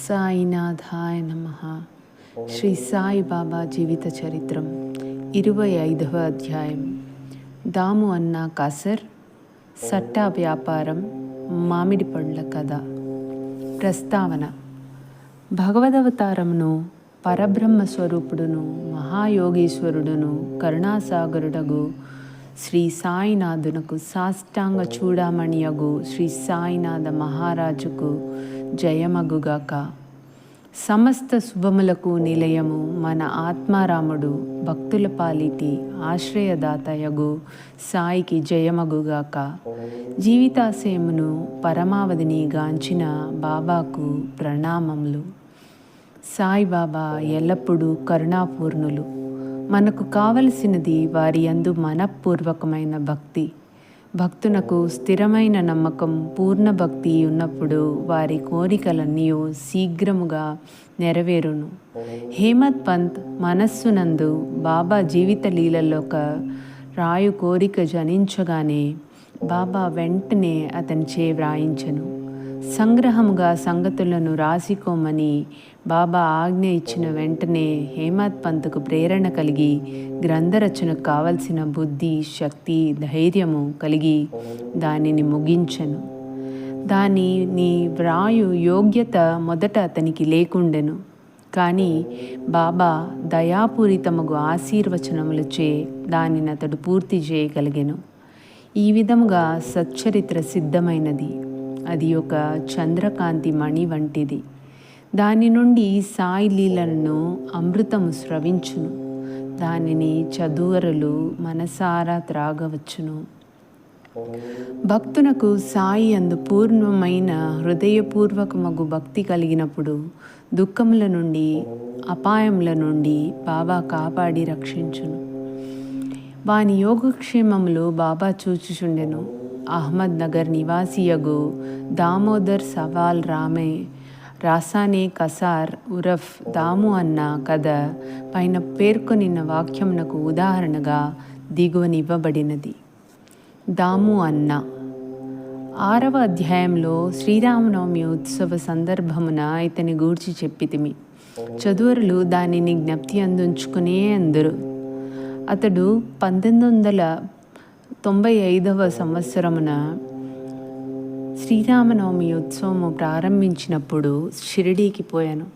సాయినాథాయ నమ శ్రీ సాయిబాబా జీవిత చరిత్రం ఇరవై ఐదవ అధ్యాయం దాము అన్న కాసర్ సట్టా వ్యాపారం మామిడి పండ్ల కథ ప్రస్తావన భగవదవతారమును పరబ్రహ్మ స్వరూపుడును మహాయోగీశ్వరుడును కరుణాసాగరుడగు శ్రీ సాయినాథునకు సాష్టాంగ చూడామణియగు శ్రీ సాయినాథ మహారాజుకు జయమగుగాక. సమస్త శుభములకు నిలయము మన ఆత్మారాముడు భక్తుల పాలిటి ఆశ్రయదాతయగు సాయికి జయమగుగాక. జీవితాశయమును పరమావధిని గాంచిన బాబాకు ప్రణామములు. సాయిబాబా ఎల్లప్పుడూ కరుణాపూర్ణులు. మనకు కావలసినది వారి యందు మనపూర్వకమైన భక్తి. భక్తునకు స్థిరమైన నమ్మకం పూర్ణ భక్తి ఉన్నప్పుడు వారి కోరికలన్నీ శీఘ్రముగా నెరవేరును. హేమత్ పంత్ మనస్సునందు బాబా జీవిత లీలలోక రాయు కోరిక జనించగానే బాబా వెంటనే అతని చే వ్రాయించను. సంగ్రహముగా సంగతులను రాసికోమని బాబా ఆజ్ఞ ఇచ్చిన వెంటనే హేమత్ పంత్కు ప్రేరణ కలిగి గ్రంథరచనకు కావలసిన బుద్ధి శక్తి ధైర్యము కలిగి దానిని ముగించను. దానిని వ్రాయు యోగ్యత మొదట అతనికి లేకుండెను. కానీ బాబా దయాపూరితముగు ఆశీర్వచనములచే దానిని అతడు పూర్తి చేయగలిగెను. ఈ విధముగా సచ్చరిత్ర సిద్ధమైనది. అది ఒక చంద్రకాంతి మణి వంటిది. దాని నుండి సాయి లీలలను అమృతము స్రవించును. దానిని చదువరులు మనసారా త్రాగవచ్చును. భక్తునకు సాయి అందు పూర్ణమైన హృదయపూర్వకమగు భక్తి కలిగినప్పుడు దుఃఖముల నుండి అపాయముల నుండి బాబా కాపాడి రక్షించును. వాని యోగక్షేమములు బాబా చూచుచుండెను. అహ్మద్ నగర్ నివాసియగు దామోదర్ సవాల్ రామే రాసానే కసార్ ఉరఫ్ దాము అన్న కథ పైన పేర్కొనిన వాక్యంనకు ఉదాహరణగా దిగువనివ్వబడినది. దాము అన్న. ఆరవ అధ్యాయంలో శ్రీరామనవమి ఉత్సవ సందర్భమున ఇతని గూర్చి చెప్పితిమి. చదువురులు దానిని జ్ఞప్తి అందించుకునే అందరు. అతడు పంతొమ్మిది వందల తొంభై ఐదవ సంవత్సరమున శ్రీరామనవమి ఉత్సవము ప్రారంభించినప్పుడు షిరిడీకి పోయాను.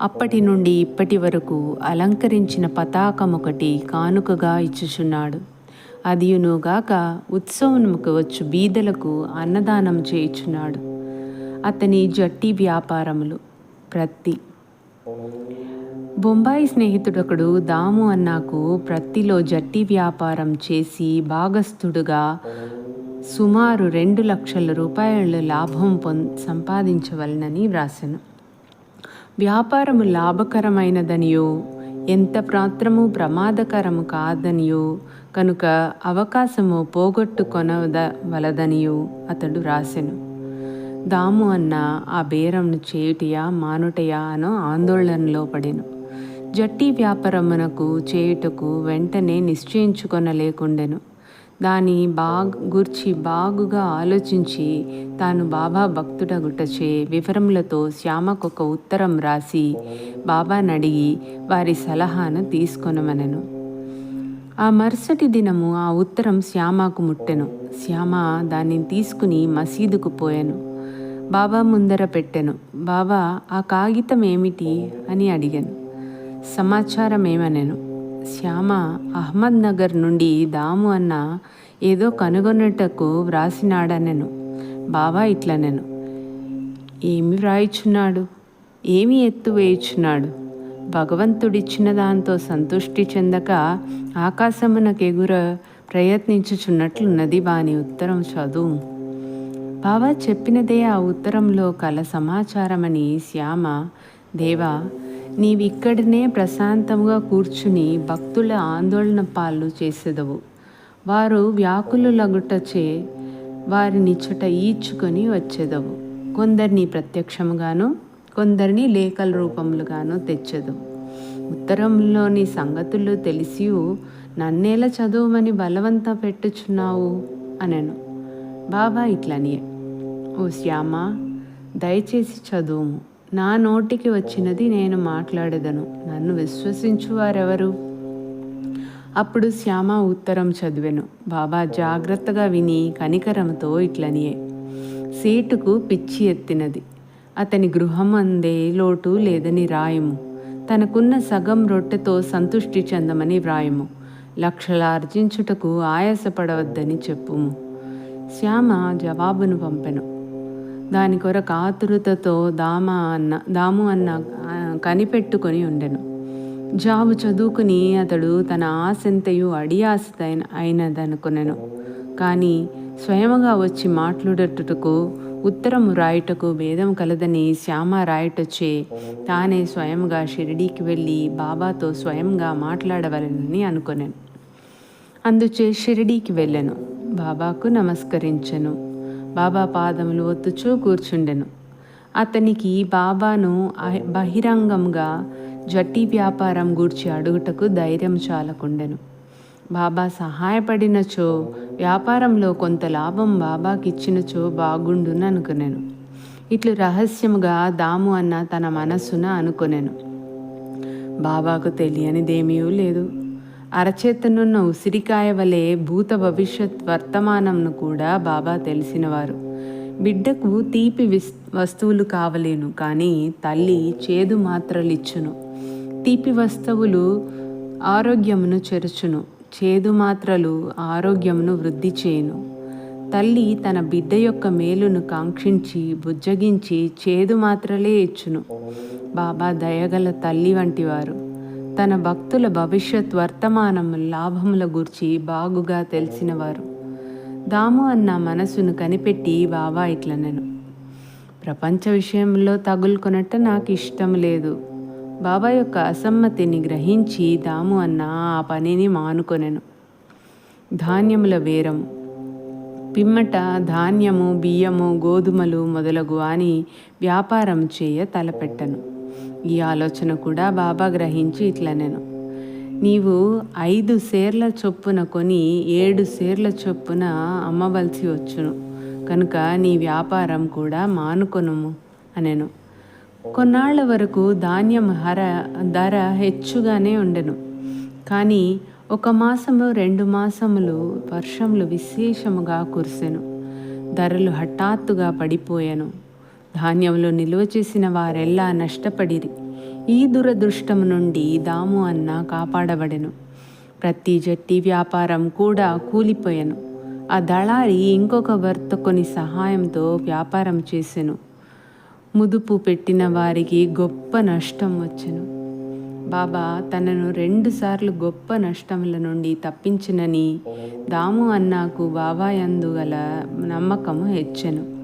అప్పటి నుండి ఇప్పటి వరకు అలంకరించిన పతాకం ఒకటి కానుకగా ఇచ్చుచున్నాడు. అదియునుగాక ఉత్సవముకు వచ్చు బీదలకు అన్నదానం చేయుచున్నాడు. అతని జట్టి వ్యాపారములు ప్రత్తి బొంబాయి స్నేహితుడొకడు దాము అన్నాకు ప్రత్తిలో జట్టి వ్యాపారం చేసి భాగస్థుడుగా సుమారు రెండు లక్షల రూపాయలు లాభం పొం సంపాదించవలనని వ్రాసెను. వ్యాపారము లాభకరమైనదనియో ఎంత మాత్రము ప్రమాదకరము కాదనియో కనుక అవకాశము పోగొట్టుకొనవలదనియో అతడు రాసెను దాము అన్న ఆ బేరంను చేయుటయా మానుటయా అనో ఆందోళనలో పడెను. జట్టి వ్యాపారమునకు చేయుటకు వెంటనే నిశ్చయించుకొనలేకుండెను. దాని బాగ్ గుర్చి బాగుగా ఆలోచించి తాను బాబా భక్తుడగుటచే వివరములతో శ్యామకొక ఉత్తరం రాసి బాబానడిగి వారి సలహాను తీసుకొనమనెను. ఆ మరుసటి దినము ఆ ఉత్తరం శ్యామకు ముట్టెను. శ్యామ దానిని తీసుకుని మసీదుకు పోయాను. బాబా ముందర పెట్టెను. బాబా ఆ కాగితం ఏమిటి అని అడిగాను. సమాచారం ఏమనెను శ్యామ అహ్మద్ నగర్ నుండి దాము అన్న ఏదో కనుగొన్నటకు వ్రాసినాడనెను బాబా ఇట్లనెను ఏమి వ్రాయిచున్నాడు? ఏమి ఎత్తు వేయుచున్నాడు? భగవంతుడిచ్చిన దాంతో సంతృష్టి చెందక ఆకాశమునకెగుర ప్రయత్నించుచున్నట్లున్నది వాని ఉత్తరం చదువు. బాబా చెప్పినదే ఆ ఉత్తరంలో కల సమాచారమని శ్యామ దేవా నీవిక్కడనే ప్రశాంతంగా కూర్చుని భక్తుల ఆందోళన పాలు చేసేదవు. వారు వ్యాకులులగుటచే వారిని చుట ఈడ్చుకొని వచ్చేదవు. కొందరిని ప్రత్యక్షముగాను కొందరిని లేఖల రూపములుగాను తెచ్చదు ఉత్తరంలోని సంగతులు తెలిసి నన్నేలా చదువుమని బలవంత పెట్టుచున్నావు అనను. బాబా ఇట్లనియే ఓ శ్యామ దయచేసి చదువుము. నా నోటికి వచ్చినది నేను మాట్లాడేదను. నన్ను విశ్వసించు వారెవరు అప్పుడు శ్యామ ఉత్తరం చదివెను. బాబా జాగ్రత్తగా విని కనికరంతో ఇట్లనియే. సీటుకు పిచ్చి ఎత్తినది. అతని గృహం అందే లోటు లేదని రాయము తనకున్న సగం రొట్టెతో సంతుష్టి చెందమని వ్రాయము. లక్షల ఆర్జించుటకు ఆయాసపడవద్దని చెప్పుము. శ్యామ జవాబును పంపెను. దాని కొరకు ఆతురతతో దామ అన్న దాము అన్న కనిపెట్టుకొని ఉండెను. జాబు చదువుకుని అతడు తన ఆశంతయు అడియాసైన అయినదనుకొనెను. కానీ స్వయముగా వచ్చి మాట్లాడేటకు ఉత్తరము రాయుటకు భేదం కలదని శ్యామ రాయుటొచ్చే తానే స్వయంగా షిరిడీకి వెళ్ళి బాబాతో స్వయంగా మాట్లాడవలెనని అనుకొనెను. అందుచే షిరిడీకి వెళ్ళను. బాబాకు నమస్కరించెను. బాబా పాదములు ఒత్తుచూ కూర్చుండెను. అతనికి బాబాను బహిరంగంగా జట్టి వ్యాపారం గూర్చి అడుగుటకు ధైర్యం చాలకుండెను. బాబా సహాయపడినచో వ్యాపారంలో కొంత లాభం బాబాకిచ్చినచో బాగుండును అనుకునేను. ఇట్లు రహస్యముగా దాము అన్న తన మనస్సున అనుకొనెను. బాబాకు తెలియనిదేమీ లేదు. అరచేతనున్న ఉసిరికాయ వలె భూత భవిష్యత్ వర్తమానంను కూడా బాబా తెలిసినవారు. బిడ్డకు తీపి విస్ వస్తువులు కావలేను కానీ తల్లి చేదు మాత్రలిచ్చును. తీపి వస్తువులు ఆరోగ్యమును చెరుచును చేదు మాత్రలు ఆరోగ్యమును వృద్ధి చేయును. తల్లి తన బిడ్డ యొక్క మేలును కాంక్షించి బుజ్జగించి చేదు మాత్రలే ఇచ్చును. బాబా దయగల తల్లి వంటివారు. తన భక్తుల భవిష్యత్ వర్తమానము లాభముల గురించి బాగుగా తెలిసినవారు. దాము అన్న మనసును కనిపెట్టి బాబా ఇట్లనను ప్రపంచ విషయంలో తగులుకొనట్ట నాకు ఇష్టం లేదు. బాబా యొక్క అసమ్మతిని గ్రహించి దాము అన్న ఆ పనిని మానుకొనెను. ధాన్యముల వేరము పిమ్మట ధాన్యము బియ్యము గోధుమలు మొదలగు అని వ్యాపారం చేయ తలపెట్టను. ఈ ఆలోచన కూడా బాబా గ్రహించి ఇట్లనెను నీవు ఐదు సేర్ల చొప్పున కొని ఏడు సేర్ల చొప్పున అమ్మవలసి వచ్చును. కనుక నీ వ్యాపారం కూడా మానుకొనుము అనెను. కొన్నాళ్ళ వరకు ధాన్యం హర ధర హెచ్చుగానే ఉండెను. కానీ ఒక మాసము రెండు మాసములు వర్షములు విశేషముగా కురిసెను. ధరలు హఠాత్తుగా పడిపోయాను. ధాన్యములు నిల్వ చేసిన వారెల్లా నష్టపడిరి. ఈ దురదృష్టము నుండి దాము అన్న కాపాడబడెను. ప్రతి జట్టి వ్యాపారం కూడా కూలిపోయాను. ఆ దళారి ఇంకొక వర్తకుని సహాయంతో వ్యాపారం చేసెను. ముదుపు పెట్టిన వారికి గొప్ప నష్టం వచ్చెను. బాబా తనను రెండుసార్లు గొప్ప నష్టముల నుండి తప్పించినని దాము అన్నాకు బాబా గల నమ్మకము హెచ్చెను.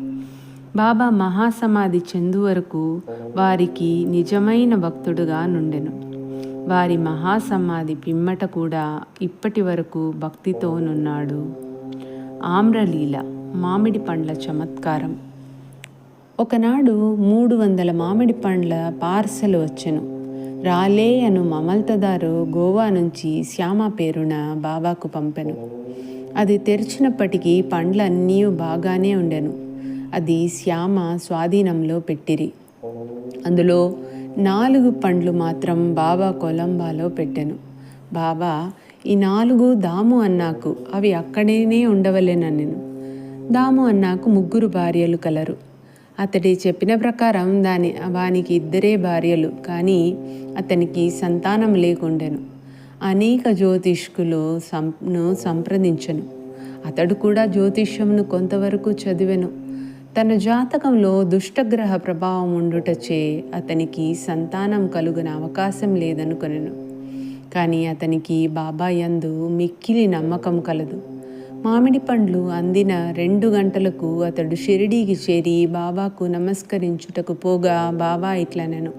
బాబా మహాసమాధి చెందు వరకు వారికి నిజమైన భక్తుడుగా నుండెను. వారి మహాసమాధి పిమ్మట కూడా ఇప్పటి వరకు భక్తితోనున్నాడు ఆమ్రలీల మామిడి పండ్ల చమత్కారం. ఒకనాడు మూడు వందల మామిడి పండ్ల పార్సలు వచ్చెను. రాలే అను మమల్తదారు గోవా నుంచి శ్యామ పేరున బాబాకు పంపెను. అది తెరిచినప్పటికీ పండ్లన్నీ బాగానే ఉండెను. అది శ్యామ స్వాధీనంలో పెట్టిరి. అందులో నాలుగు పండ్లు మాత్రం బాబా కొలంబాలో పెట్టెను. బాబా ఈ నాలుగు దాము అన్నాకు అవి అక్కడేనే ఉండవలేనన్నెను. దాము అన్నాకు ముగ్గురు భార్యలు కలరు. అతడి చెప్పిన ప్రకారం దాని వానికి ఇద్దరే భార్యలు కానీ అతనికి సంతానం లేకుండెను. అనేక జ్యోతిష్కులు సంను సంప్రదించను. అతడు కూడా జ్యోతిష్యంను కొంతవరకు చదివెను. తన జాతకంలో దుష్టగ్రహ ప్రభావం ఉండుటచే అతనికి సంతానం కలుగున అవకాశం లేదనుకొనెను. కానీ అతనికి బాబా యందు మిక్కిలి నమ్మకం కలదు. మామిడి పండ్లు అందిన రెండు గంటలకు అతడు షిరిడీకి చేరి బాబాకు నమస్కరించుటకు పోగా బాబా ఇట్లనెను.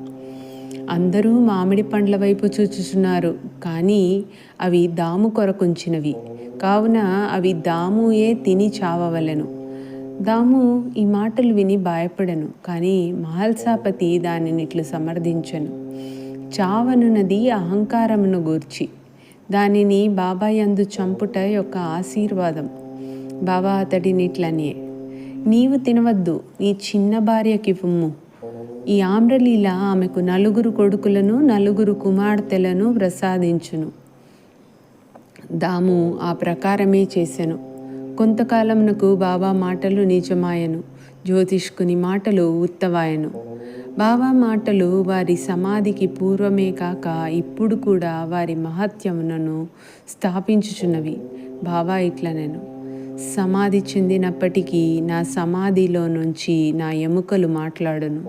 అందరూ మామిడి పండ్ల వైపు చూచుచున్నారు. కానీ అవి దాము కొరకుంచినవి. కావున అవి దాముయే తిని చావవలెను. దాము ఈ మాటలు విని భయపడను కానీ మహల్సాపతి దానిని ఇట్లు సమర్థించను. చావనున్నది అహంకారమును గూర్చి దానిని బాబాయందు చంపుట యొక్క ఆశీర్వాదం. బాబా అతడిని ఇట్లనే నీవు తినవద్దు నీ చిన్న భార్యకి ఇవ్వుము. ఈ ఆమ్రలీల ఆమెకు నలుగురు కొడుకులను నలుగురు కుమార్తెలను ప్రసాదించును. దాము ఆ ప్రకారమే చేసెను. కొంతకాలమునకు బాబా మాటలు నిజమాయను జ్యోతిష్కుని మాటలు ఉత్తవాయను. బాబా మాటలు వారి సమాధికి పూర్వమే కాక ఇప్పుడు కూడా వారి మహత్యమునను స్థాపించుచున్నవి. బాబా ఇట్లనెను. సమాధి చెందినప్పటికీ నా సమాధిలో నుంచి నా ఎముకలు మాట్లాడును.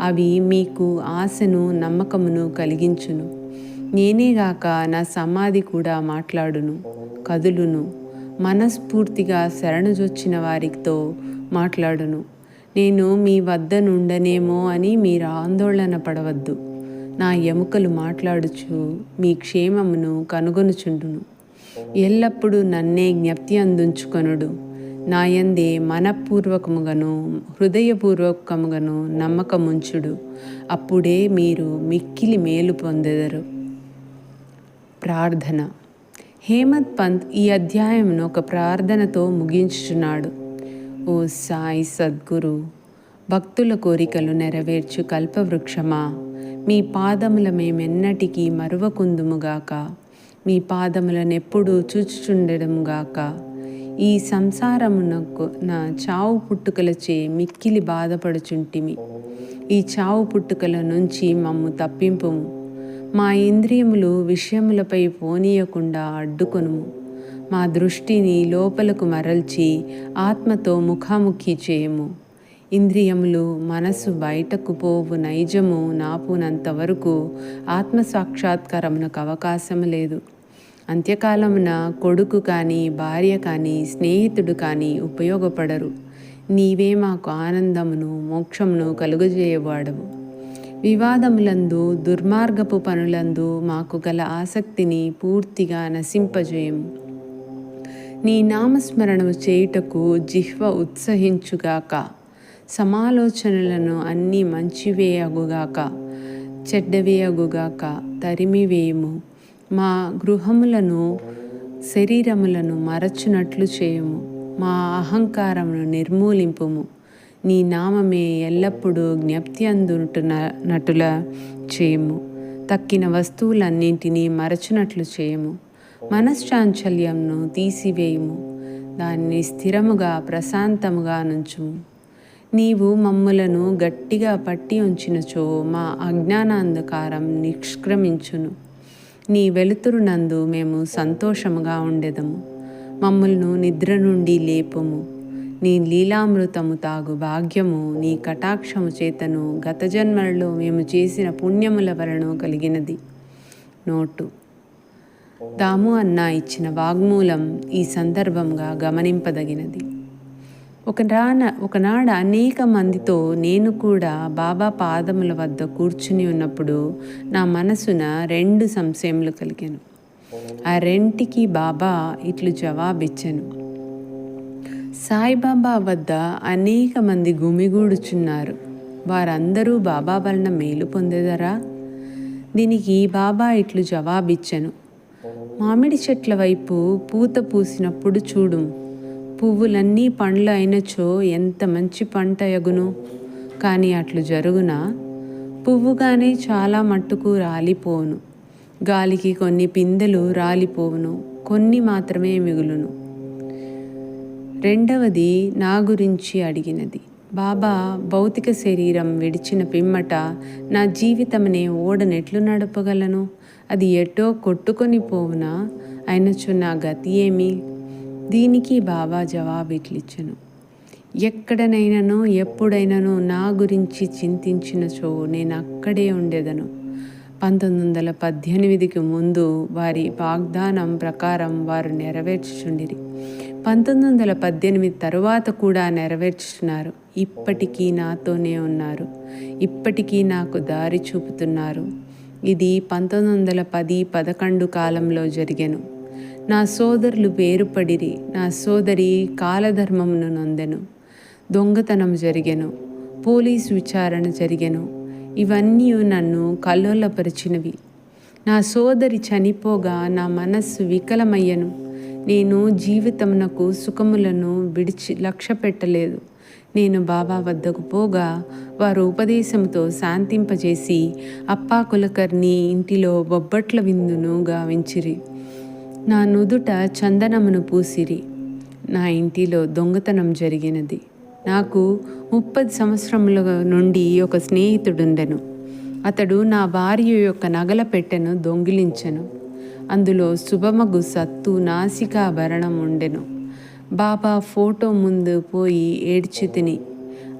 అవి మీకు ఆశను నమ్మకమును కలిగించును. నేనేగాక నా సమాధి కూడా మాట్లాడును. కదులును. మనస్ఫూర్తిగా శరణుజొచ్చిన వారితో మాట్లాడును. నేను మీ వద్ద నుండనేమో అని మీరు ఆందోళన పడవద్దు. నా ఎముకలు మాట్లాడుచు మీ క్షేమమును కనుగొనుచుండును. ఎల్లప్పుడూ నన్నే జ్ఞప్తి అందించుకొనుడు. నాయందే మనపూర్వకముగాను హృదయపూర్వకముగాను నమ్మకముంచుడు. అప్పుడే మీరు మిక్కిలి మేలు పొందెదరు. ప్రార్థన. హేమత్ పంత్ ఈ అధ్యాయంను ఒక ప్రార్థనతో ముగించుచున్నాడు. ఓ సాయి సద్గురు భక్తుల కోరికలు నెరవేర్చు కల్పవృక్షమా మీ పాదముల మేమెన్నటికీ మరువకుందుముగాక మీ పాదములనెప్పుడూ చూచుచుండెదముగాక ఈ సంసారమునకు నా చావు పుట్టుకలచే మిక్కిలి బాధపడుచుంటిమి. ఈ చావు పుట్టుకల నుంచి మమ్ము తప్పింపుము. మా ఇంద్రియములు విషయములపై పోనీయకుండా అడ్డుకొనుము. మా దృష్టిని లోపలకు మరల్చి ఆత్మతో ముఖాముఖి చేయము. ఇంద్రియములు మనసు బయటకు పోవు నైజము నాపునంత వరకు ఆత్మ సాక్షాత్కారమునకు అవకాశం లేదు. అంత్యకాలమున కొడుకు కానీ భార్య కానీ స్నేహితుడు కానీ ఉపయోగపడరు. నీవే మాకు ఆనందమును మోక్షమును కలుగజేయవాడవు. వివాదములందు దుర్మార్గపు పనులందు మాకు గల ఆసక్తిని పూర్తిగా నశింపజేయము నీ నామస్మరణము చేయుటకు జిహ్వ ఉత్సహించుగాక. సమాలోచనలను అన్నీ మంచివేయగుగాక. చెడ్డవేయగుగాక. తరిమివేయము. మా గృహములను శరీరములను మరచునట్లు చేయము. మా అహంకారమును నిర్మూలింపుము. నీ నామమే ఎల్లప్పుడూ జ్ఞప్తి అందుంటున్నట్టుల చేయము. తక్కిన వస్తువులన్నింటినీ మరచునట్లు చేయము. మనశ్చాంచల్యంను తీసివేయుము. దాన్ని స్థిరముగా ప్రశాంతముగా నుంచుము. నీవు మమ్ములను గట్టిగా పట్టి ఉంచినచో మా అజ్ఞానాంధకారం నిష్క్రమించును. నీ వెలుతురునందు మేము సంతోషముగా ఉండెదము. మమ్ములను నిద్ర నుండి లేపుము. నీ లీలామృతము తాగు భాగ్యము నీ కటాక్షము చేతను గత జన్మలలో మేము చేసిన పుణ్యముల వలన కలిగినది. నోటు. దాము అన్న ఇచ్చిన వాగ్మూలం ఈ సందర్భంగా గమనింపదగినది. ఒకనాడ ఒకనాడ అనేక మందితో నేను కూడా బాబా పాదముల వద్ద కూర్చుని ఉన్నప్పుడు నా మనసున రెండు సంశయములు కలిగాను. ఆ రెంటికి బాబా ఇట్లు జవాబిచ్చాను. సాయిబాబా వద్ద అనేక మంది గుమిగూడుచున్నారు. వారందరూ బాబా వలన మేలు పొందేదరా? దీనికి బాబా ఇట్లు జవాబిచ్చను. మామిడి చెట్ల వైపు పూత పూసినప్పుడు చూడు. పువ్వులన్నీ పండ్లు అయినచో ఎంత మంచి పంట ఎగును. కానీ అట్లు జరుగునా? పువ్వుగానే చాలా మట్టుకు రాలిపోవును. గాలికి కొన్ని పిందెలు రాలిపోవును. కొన్ని మాత్రమే మిగులును. రెండవది నా గురించి అడిగినది. బాబా భౌతిక శరీరం విడిచిన పిమ్మట నా జీవితమనే ఓడనెట్లు నడపగలను? అది ఎటో కొట్టుకొని పోవునా? అయినచు నా గతి ఏమి? దీనికి బాబా జవాబిట్లిచ్చను. ఎక్కడనైనానో ఎప్పుడైనానో నా గురించి చింతించినచో నేను అక్కడే ఉండేదను. పంతొమ్మిది వందల పద్దెనిమిదికి ముందు వారి వాగ్దానం ప్రకారం వారు నెరవేర్చుచుండిరి. పంతొమ్మిది వందల పద్దెనిమిది తరువాత కూడా నెరవేర్చుతున్నారు ఇప్పటికీ నాతోనే ఉన్నారు. ఇప్పటికీ నాకు దారి చూపుతున్నారు. ఇది పంతొమ్మిది వందల పది పదకొండు కాలంలో జరిగెను. నా సోదరులు వేరుపడిరి నా సోదరి కాలధర్మమును నొందెను. దొంగతనం జరిగెను. పోలీసు విచారణ జరిగెను. ఇవన్నీ నన్ను కల్లోలపరిచినవి. నా సోదరి చనిపోగా నా మనస్సు వికలమయ్యను. నేను జీవితమునకు సుఖములను విడిచి లక్ష్య పెట్టలేదు నేను బాబా వద్దకు పోగా వారు ఉపదేశంతో శాంతింపజేసి అప్పా కులకర్ణి ఇంటిలో బొబ్బట్ల విందును గావించిరి. నా నుదుట చందనమును పూసిరి. నా ఇంటిలో దొంగతనం జరిగినది. నాకు ముప్పది సంవత్సరముల నుండి ఒక స్నేహితుడుండెను. అతడు నా భార్య యొక్క నగల పెట్టెను దొంగిలించెను. అందులో శుభమగు సత్తు నాసికాభరణం ఉండెను. బాబా ఫోటో ముందు పోయి ఏడ్చి తిని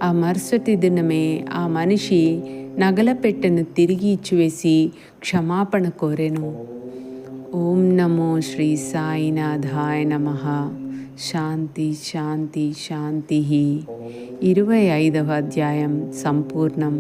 ఆ మరుసటి దినమే ఆ మనిషి నగల పెట్టెను తిరిగి ఇచ్చివేసి క్షమాపణ కోరెను. ఓం నమో శ్రీ సాయినాథాయ నమ. శాంతి శాంతి శాంతి. ఇరవై ఐదవ అధ్యాయం సంపూర్ణం.